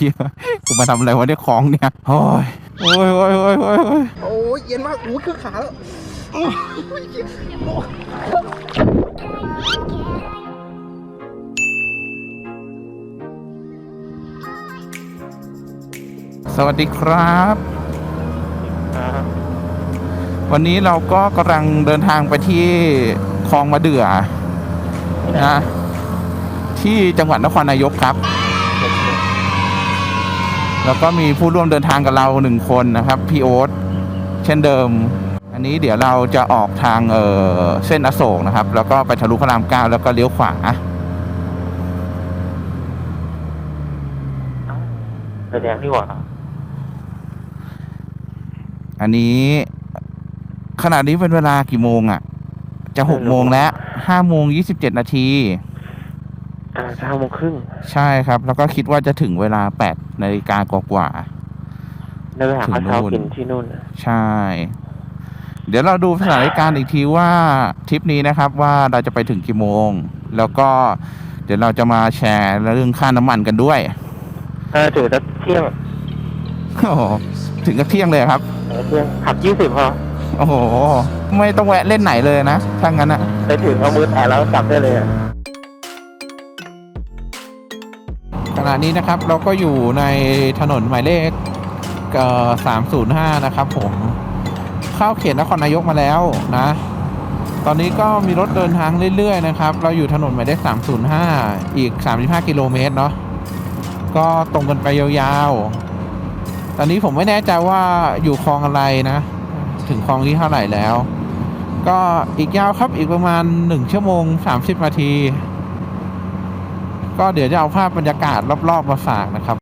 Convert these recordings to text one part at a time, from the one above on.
ฮียกูมาทำอะไรวะเนี่ยของเนี่ยโอ้ยโอ้ยโอ้ยโอ้ยโอ้ยโอ้ยโอ้ยเย็นมากอู้คือขาแล้วอื้อสวัสดีครับ วันนี้เราก็กำลังเดินทางไปที่คลองมะเดื่อนะที่จังหวัดนครนายกครับ แล้วก็มีผู้ร่วมเดินทางกับเราหนึ่งคนนะครับพี่โอ๊ตเช่นเดิม อันนี้เดี๋ยวเราจะออกทางเออเส้นอโศกนะครับ แล้วก็ไปทะลุพระรามเก้าแล้วก็เลี้ยวขวาไฟแดงนี่หว่าอันนี้ขณะนี้เป็นเวลากี่โมงอะ่ะ จะหกโมงแล้วห้าโมงยี่สิบเจ็ดนาที อ่าเช้าโมงครึ่งใช่ครับ แล้วก็คิดว่าจะถึงเวลาแปดนาฬิกากว่าได้ไปหาข้าวเช้าถึงนู่นกินที่นู่นๆใช่ เดี๋ยวเราดูสถานการณ์อีกทีว่าทริปนี้นะครับว่าเราจะไปถึงกี่โมง แล้วก็เดี๋ยวเราจะมาแชร์เรื่องค่าน้ำมันกันด้วยเออถึงจะเที่ยงโอ้โหถึงกับเที่ยงเลยครับเออเที่ยงขับยี่สิบพอโอ้โห ไม่ต้องแวะเล่นไหนเลยนะถ้างั้นอะไปถึงเอามือแตะแล้วกลับได้เลย ขณะนี้นะครับเราก็อยู่ในถนนหมายเลขสามศูนย์ห้านะครับผมเข้าเขตนครนายกมาแล้วนะ ตอนนี้ก็มีรถเดินทางเรื่อยๆนะครับ เราอยู่ถนนหมายเลข305อีก35กิโลเมตรเนาะก็ตรงกันไปยาวๆ ตอนนี้ผมไม่แน่ใจว่าอยู่คลองอะไรนะ ถึงคลองที่เท่าไหร่แล้ว ก็อีกยาวครับอีกประมาณ1ชั่วโมง30นาที ก็เดี๋ยวจะเอาภาพบรรยากาศรอบๆมาฝากนะครับ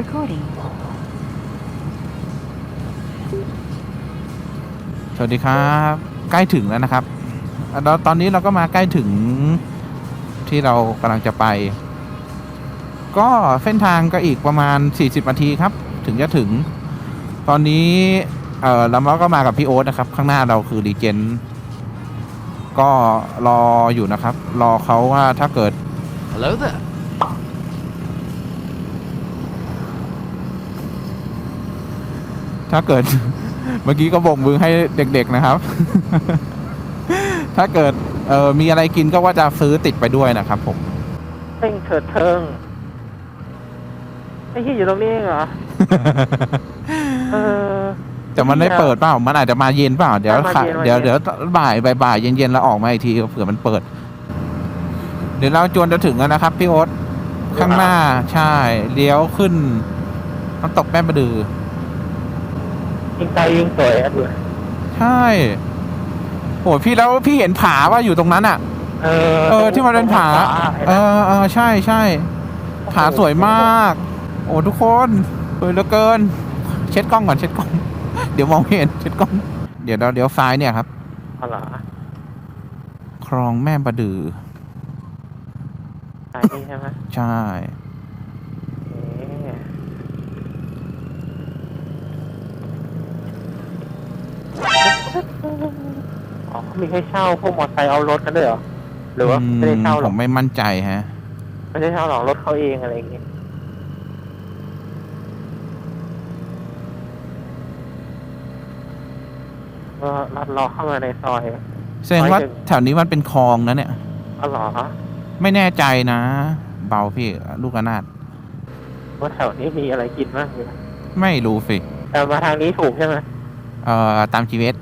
Recording. สวัสดีครับ ใกล้ถึงแล้วนะครับแล้วตอนนี้เราก็มาใกล้ถึงที่เรากำลังจะไป ก็เส้นทางก็อีกประมาณ 40นาทีครับ ถึงจะถึง ตอนนี้ เออเราก็มากับพี่โอ๊ตนะครับ ข้างหน้าเราคือดีเจนก็รออยู่นะครับ รอเขาว่าถ้าเกิด Hello there ถ้าเกิดเมื่อกี้ก็บอกมือให้เด็ก ๆนะครับ ถ้าเกิดเออมีอะไรกินก็ว่าจะซื้อติดไปด้วยนะครับ ผมเพ่งเถิดเทิงไอ้ที่อยู่ตรงนี้เองเหรอเออ แต่มันไม่เปิดเปล่า มันอาจจะมาเย็นเปล่า เดี๋ยวมาค่ะเย็นมาเย็นเดี๋ยวเดี๋ยวบ่ายบ่ายบ่ายเย็นเย็นๆแล้วออกมาอีกทีเผื่อมันเปิด เดี๋ยวเราจวนจะถึงแล้วนะครับ พี่โอ๊ตข้างหน้าใช่เลี้ยวขึ้นน้ำตกแม่ประดือ ยิ่งไกลยิ่งสวยอะดูใช่โหพี่แล้วพี่เห็นผาว่าอยู่ตรงนั้นอะ เออเออที่มันเป็นผา เออเออใช่ใช่ผาสวยมาก โอ้ทุกคนสวยเหลือเกิน เช็ดกล้องก่อนเช็ดกล้อง เดี๋ยวมองไม่เห็นเช็ดกล้อง เดี๋ยวเราเดี๋ยวซ้ายเนี่ยครับเอาเหรอคลองแม่ประดือสายนี้ใช่ไหมใช่ เอ๊ะอ๋อเขา มีให้เช่าพวกมอเตอร์ไซค์เอารถกันด้วยเหรอหรือว่าไม่ได้เช่าหรผอกมไม่มั่นใจฮะ ไม่ได้เช่าหรอกรถเขาเองอะไรอย่างเงี้ยก็ลัดเลอเข้ามาในซอย แสดงว่าหมายถึงแถวนี้มันเป็นคลองนะเนี่ย อ๋อเหรอไม่แน่ใจนะ เบาพี่ลูกระนาดว่าแถวนี้มีอะไรกินบ้างเนี่ยไม่รู้สิแต่มาทางนี้ถูกใช่ไหมเอ่อตามชีวิต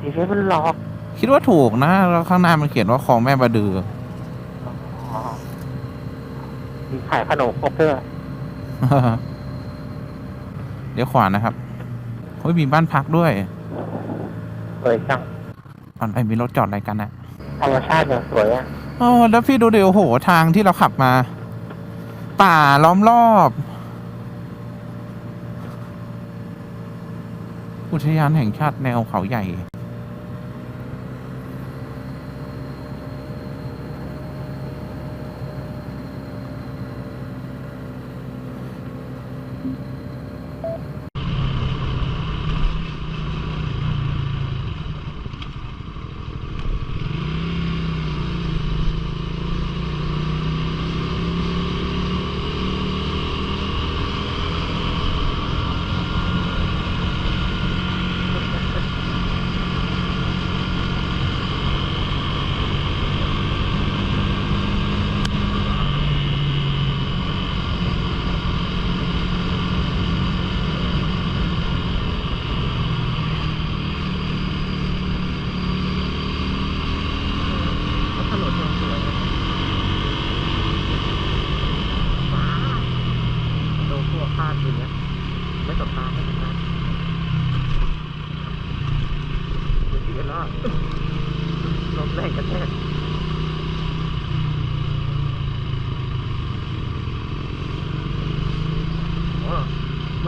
ไอ้เฟซมันหลอกคิดว่าถูกนะแล้วข้างหน้ามันเขียนว่าคลองแม่บระดือ อ๋มีขายขนมครเด้วยเดี๋ยวขวานะครับเฮ้ยมีบ้านพักด้วยสวยจังอันไอ้มีรถจอดอะไรกันนะธรรมชาติอย่าสวยอะโอ้แล้วพี่ดูเดี๋ยวโหทางที่เราขับมา ป่าล้อมรอบ อุทยานแห่งชาติแนวเขาใหญ่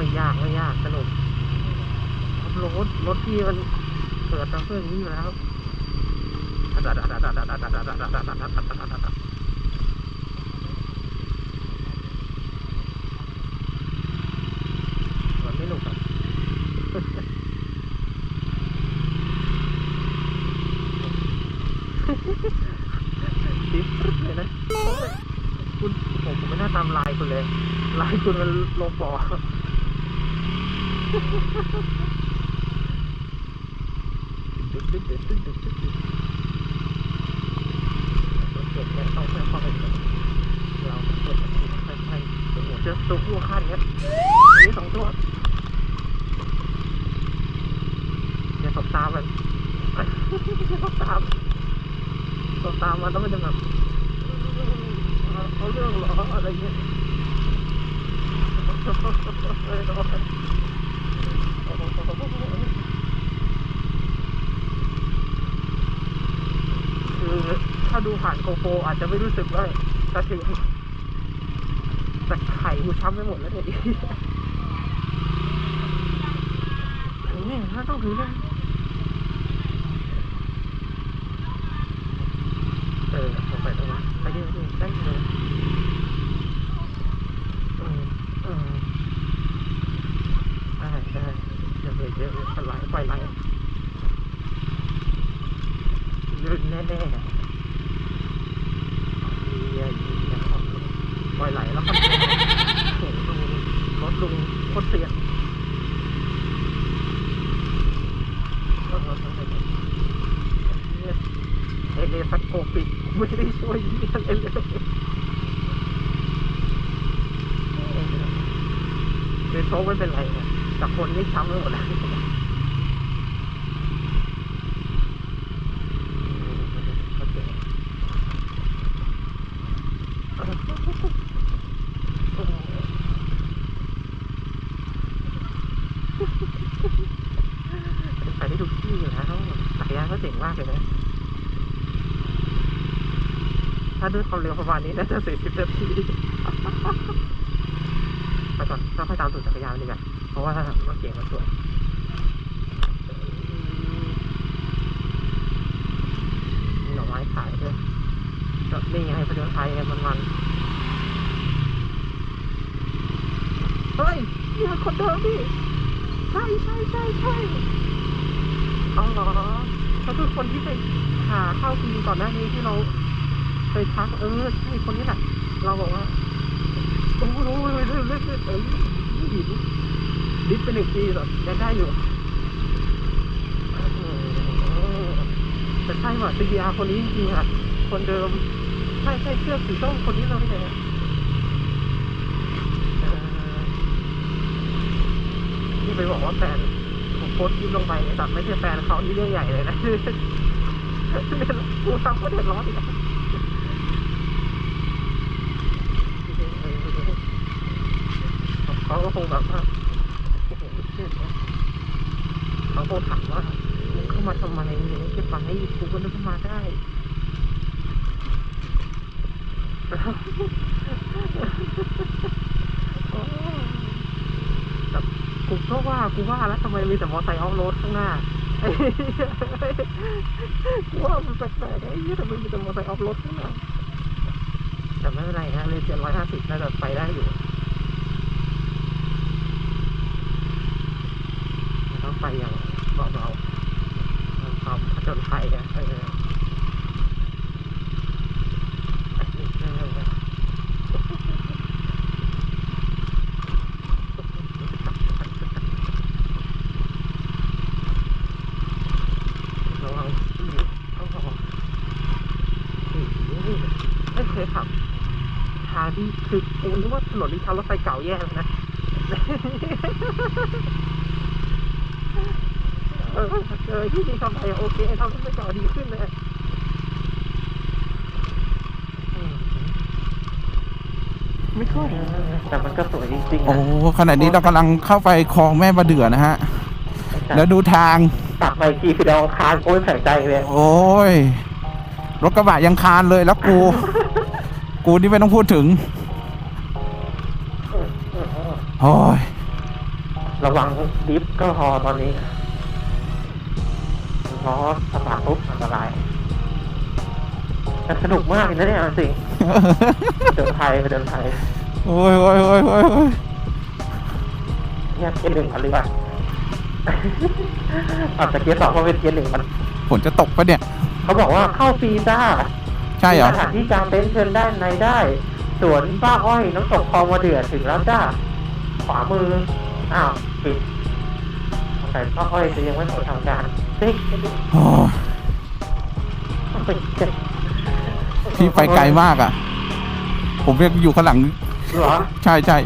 ไม่ยากไม่ยากสนุกรถรถที่มันเปิดตามเพื่อนนี้อยู่แล้วมันไม่หนุกอะดิฟเลยนะคุณผมผมไม่น่าตามลายคุณเลยลายคุณมันลงปอดึกดึกดึกดึกดึกดึกดึกเก็บเนี่ยต้อ เจอตัวผู้ขั้นเนี้ยอันนี้สองตัวอย่าตบตามันอย่าตบตามตบตามมันแล้วมันจะแบบเขาเรื่องหรออะไรเงี้ย คือถ้าดูผ่านโกโปอาจจะไม่รู้สึกว่ากระเทียมแต่ไข่กูช้ำไปหมดแล้วเนี่ยนี่ถ้าต้องถือเลยเออผมไปตรงนั้นไปดิไปดิได้เลยอืมอืมได้ได้ เดี๋ยวเดี๋ยวเดี๋ยไหลไปไหลลื่นแน่ๆเยี่ยเยี่ยปล่อยไหลแล้วก็โอ้โหลุงรถลุงโคตรเสียเอเออเออเนี่ยเอเลสักโกปิดไม่ได้ช่วยยี่อะไรเลยเป็นโชคไม่เป็นไรนะแต่คนนี่ช้ำไปหมดแล้วโอเค ไปได้ทุกที่อยู่แล้ว ก็เจ๋งมากเลยนะถ้าด้วยความเร็วประมาณนี้น่าจะสี่สิบนาทีไปก่อนค่อยตามสู่จักรยานดีกว่าเพราะว่ารถเก๋งมันสวยมีหน่อไม้ขายด้วยก็นี่ไงประเดินไทยไงมันเฮ้ยนี่มันคนเดิมดิใช่ใช่ใช่ใช่อาเหรอ เขาคือคนที่ไปหาข้าวกินก่อนหน้านี้ที่เราไปทักเออใช่คนนี้แหละเราบอกว่าโอ้โหเล่นเล่นเล่นเอ้ยดิบดิบไปหนึ่งปีหรอยังได้อยู่แต่ใช่ว่ะซีอาคนนี้จริงๆอะคนเดิมใช่ใช่เสื้อสีส้มคนนี้เราไม่ใช่ที่ไปบอกว่าแฟน ต์คลิปลงไปแต่ไม่ใช่แฟนเขานี่เรื่องใหญ่เลยนะกูทำก็เดือดร้อนอีกเขาก็คงแบบว่าเขาคงถามว่ามึงเข้ามาทำไมมึงไม่ใช่ไปกูก็นึกว่ามาได้ โอ้แบบ กูก็ว่ากูว่าแล้วทำไมมีแต่มอไซค์ออฟโรดข้างหน้ากูว่ามันแปลกๆไอ้เหี้ยทำไมมีแต่มอไซค์ออฟโรดข้างหน้าแต่ไม่เป็นไรฮะเลยเจ็ดร้อยห้าสิบน่าจะไปได้อยู่ต้องไปอย่างเบาๆความผจญภัยอะเออระวังต้องระวังไม่เคยขับทางที่คือ กูนึกว่าถนนที่ทางรถไฟเก่าแย่เลยนะเออเออที่ดีทำไปอะโอเคทำรถไฟเก่าดีขึ้นเลยอืม Recording. แต่มันก็สวยจริงๆโอ้นะขณะนี้เรากำลังเข้าไปคลองแม่ประเดือนะฮะ แล้วดูทางตักไปทีคือดาวอังคารโอ้ยแปลกใจเลย โอ้ยรถกระบะยังคานเลยแล้วกู กูนี่ไม่ต้องพูดถึง โอ้ยระวังดิฟก็พอตอนนี้เพราะสปาปุ๊บอันตรายแต่สนุกมากเลยนะเนี่ยเอาจริงเดินไทยเดินไทยโอ้ยโอ้ยโอ้ยโอ้ยโอ้ยเนี่ยเกียร์หนึ่งพันหรือเปล่าอาจจะเกียร์สองก็เป็นเกียร์หนึ่งมันฝนจะตกปะเนี่ย เขาบอกว่าเข้าฟรีจ้าใช่เหรอมีสถานที่กลางเต็นท์เชิญด้านในได้ สวนป้าอ้อยน้ำตกคลองมาเดือดถึงแล้วจ้า ขวามือ อ้าวปิดแต่ป้าอ้อยจะยังไม่เปิดทำการเฮ้ยโอ้ยพี่ไปไกลมากอะ ผมยังอยู่ข้างหลังเหรอ ใช่ใช่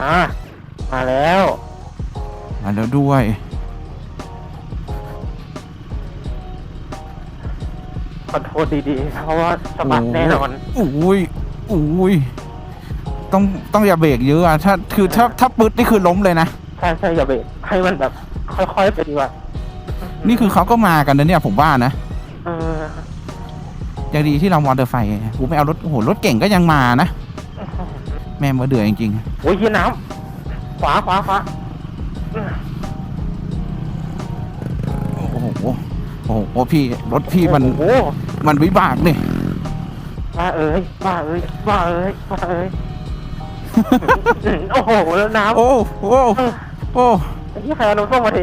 อ่ามาแล้วมาแล้วด้วยคอนโทรลดีๆ เพราะว่าสะบัดแน่นอนอุ้ย อุ้ยต้องต้องอย่าเบรกเยอะอะถ้าคือถ้าถ้าปึ๊ดนี่คือล้มเลยนะ ใช่ใช่อย่าเบรกให้มันแบบ ค่อยๆไปดีกว่านี่คือเขาก็มากันนะเนี่ยผมว่านะเออยังดีที่เรามอเตอร์ไซค์กูไม่เอารถโอ้โหรถเก่งก็ยังมานะ แม่มาเดือจริงโอ้ยเหี้ยน้ำขวาขวาขวาๆโอ้โหโอ้โหพี่รถพี่มันโอ้โหมันวิบากนี่ บ้าเอ้ยบ้าเอ้ยบ้าเอ้ยบ้าเอ้ย โอ้โหแล้วน้ำโอ้โอ้โอ้ไอ้ที่ใครเอาน้ำส้มมาเท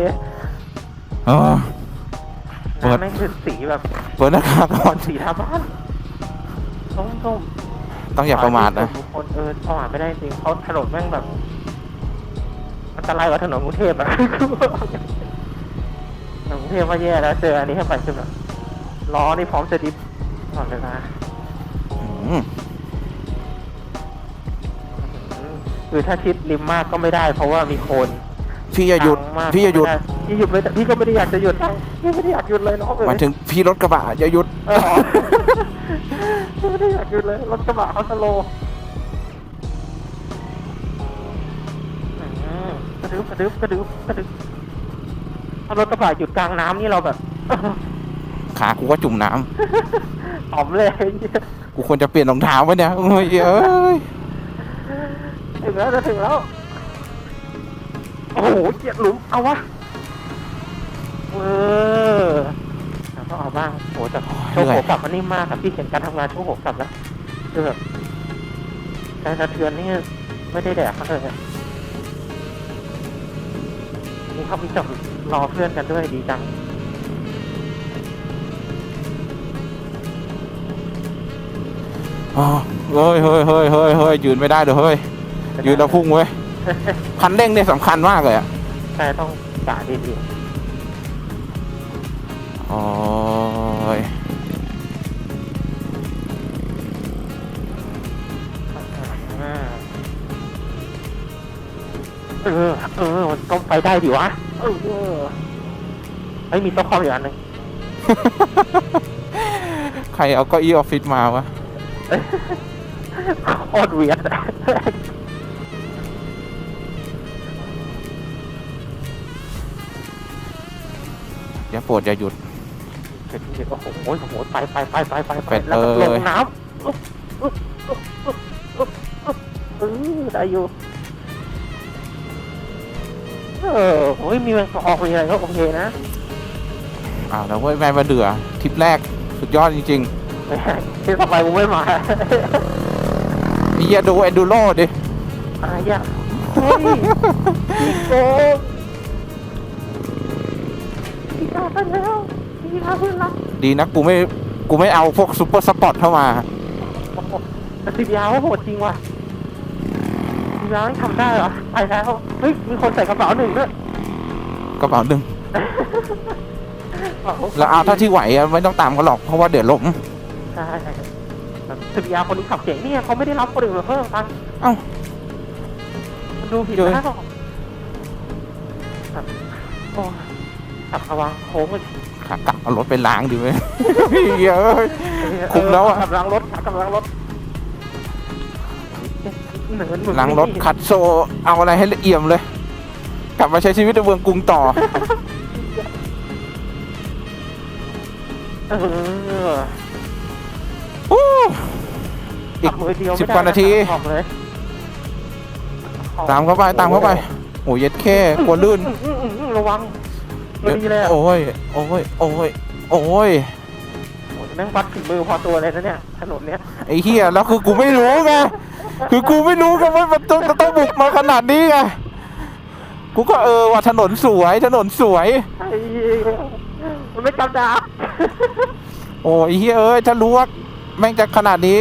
เออ เปิด น้ำแม่งคือสีแบบเปิดหน้าต่างก่อนสีทาบ้านส้มส้มต้องอย่าประมาทนะทุกคนเออประมาทไม่ได้จริงเขาถนนแม่งแบบอันตรายกว่าถนนกรุงเทพอะถนนกรุงเทพว่าแย่แล้วเจออันนี้เข้าไปคือแบบล้อนี่พร้อมจะดิฟตลอดเวลาอืม คือถ้าชิดริมมากก็ไม่ได้ เพราะว่ามีโคลนพี่อย่าหยุดดังมกพี่อย่าหยุดพี่หยุดไม่ได้พี่ก็ไม่ได้อยากจะหยุดนะพี่ไม่ได้อยากหยุดเลยน้องเอ๋หมายยถึงพี่รถกระบะอย่าหยุด เออพี่ไม่ได้อยากหยุดเลยรถกระบะเขาสโลว์อืมกระดึบกระดึบกระดึบกระดึบถ้ารถกระบะหยุดกลางน้ำนี่เราแบบ ขากูก็จุ่มน้ำหอมเลย กูควรจะเปลี่ยนรองเท้าไว้เนี่ยโอ้ยเอ้ยถึงแล้วจะถึงแล้ว โอ้โหเกียดหลุม เอาวะ เออต้องเอาบ้างโอ้แต่โชว์โหกลับมันนิ่มมากครับพี่เห็นการทำงานโชว์โหกลับแล้วคือแบบการสะเทือนนี่ไม่ได้แดกเขาเลยนี่เขามีจอดรอเพื่อนกันด้วยดีจัง อ๋อเฮ้ยเฮ้ยเฮ้ยเฮ้ยเฮ้ยยืนไม่ได้เดี๋ยวเฮ้ยยืนแล้วพุ่งเว้ยคันเร่งเนี่ยสำคัญมากเลยอะใช่ต้องกะดีโอ้ยๆอ่าเออ เออ มันต้องไปได้ดิวะ เออเออเฮ้ยมีโต๊ะคอมอยู่อันหนึ่ง ใครเอาเก้าอี้ออฟฟิศมาวะ โคตรเวียดอย่าปวดอย่าหยุด เห็นเห็นโอ้โหโอ้โหไปไปไปไปไปไปเป็ดแล้วก็เอ้ลยงน้ำเออได้อยู่เออโอ้ยมีแมงกอกมีอะไรก็โอเคนะ อ้าวแล้วเว้ยแม่มาเดือทริปแรกสุดยอดจริง ที่ต่อไปกูไม่มาไอ้เหี้ยดูเอนดูโรดิอะไรอะเฮ้ยโกงอีกาไปแล้วอีกาเพื่อนรักดีนะกูไม่กูไม่เอาพวกซูเปอร์สปอร์ตเข้ามาแต่ทียาวโหดจริงว่ะทียาวไม่ทำได้เหรอไปแล้วเฮ้ยมีคนใส่กระเป๋าหนึ่งด้วยกระเป๋าหนึ่งแล้วเอาถ้าที่ไหวอะไม่ต้องตามเขาหรอกเพราะว่าเดี๋ยวล้ม ใช่ทียาคนนี้ขับเก่งเนี่ยเขาไม่ได้รับคนอื่นมาเพิ่มตังค์เอ้า มันดูผิดเดี๋ยวนะแบบโอ้ขับระวังโค้งเลยขากลับเอารถไปล้างดีไหม เหี้ยเอ้ย คุ้มแล้วอะ ขับล้างรถขับล้างรถเหนือนมือนล้างรถขัดโซเอาอะไรให้ละเอียมเลย กลับมาใช้ชีวิตในเมืองกรุงต่อ เออ อีกขับมือเดียวสิบไม่ได้กว่านาทีออกเลยตามเข้าไปตามเข้าไปโอ้ยเย็ดแค่กลัวลื่น อื้ออื้ออื้อระวังไม่ดีเลยอะโอ้ย โอ้ย โอ้ย โอ้ย โอ้ยแม่งวัดฝีมือพอตัวเลยนะเนี่ยถนนเนี้ยไอ้เฮียแล้วคือกูไม่รู้ไง คือกูไม่รู้ไงว่ามันต้องจะต้องบุกมาขนาดนี้ไง กูก็เออว่าถนนสวย ถนนสวย ไอ้มันไม่จำดาบโอ้ยเฮียเอ้ยถ้ารู้ว่าแม่งจะขนาดนี้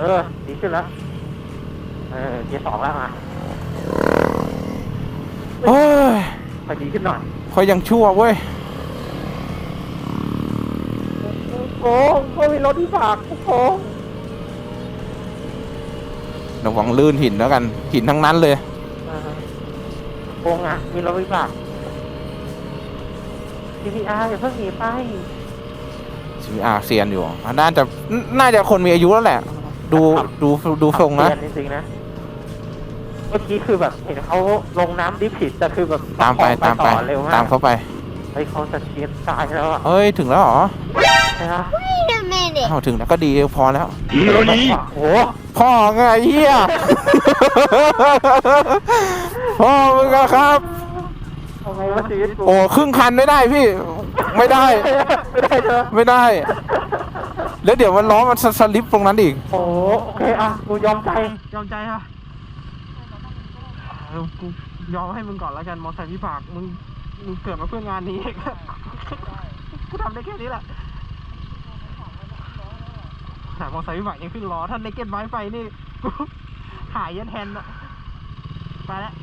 เออ ดีขึ้นแล้ว เออเกียร์สองแล้วอะเฮ้ยไปดีขึ้นหน่อยคอยยังชั่วเว้ย โอ้ก็มีรถที่ฝากโอ้ระวังลื่นหินแล้วกัน หินทั้งนั้นเลยโกงอะ มีรถวิบาก CPR อย่าเพิ่งหนีไปชีวิตอาเซียนอยู่อะน่าจะ น่าจะคนมีอายุแล้วแหละ ดูดูดูทรงนะเปลี่ยจริงๆนะ เมื่อกี้คือแบบเห็นเขาลงน้ำดิฟผิดแต่คือแบบตามไปออกตามไปต่อเร็วมากตามเข้าไปเฮ้ยเขาจะเชียร์ตายแล้วอะเฮ้ยถึงแล้วเหรอใช่ไหม Wait a minute. เอ้าถึงแล้วก็ดีพอแล้วโอ้โหพ่อไงเฮีย พ่อมึงอะครับ ทำไมวะชีวิตกูโอ้ครึ่งคันไม่ได้พี่ ไม่ได้ ไม่ได้เธอไม่ได้ แล้วเดี๋ยวมันล้อมันสลิปตรงนั้นอีก โอ้โหโอเคอะกูยอมใจยอมใจค่ะเออกูยอมให้มึงก่อนแล้วกันมอไซค์วิบากมึงมึงเกิดมาเพื่องานนี้ กูทำได้แค่นี้แหละหามอไซค์วิบากยังขึ้นล้อถ้าเนเก็ตไม้ไฟนี่กูหายยันแทนอะไปแล้ว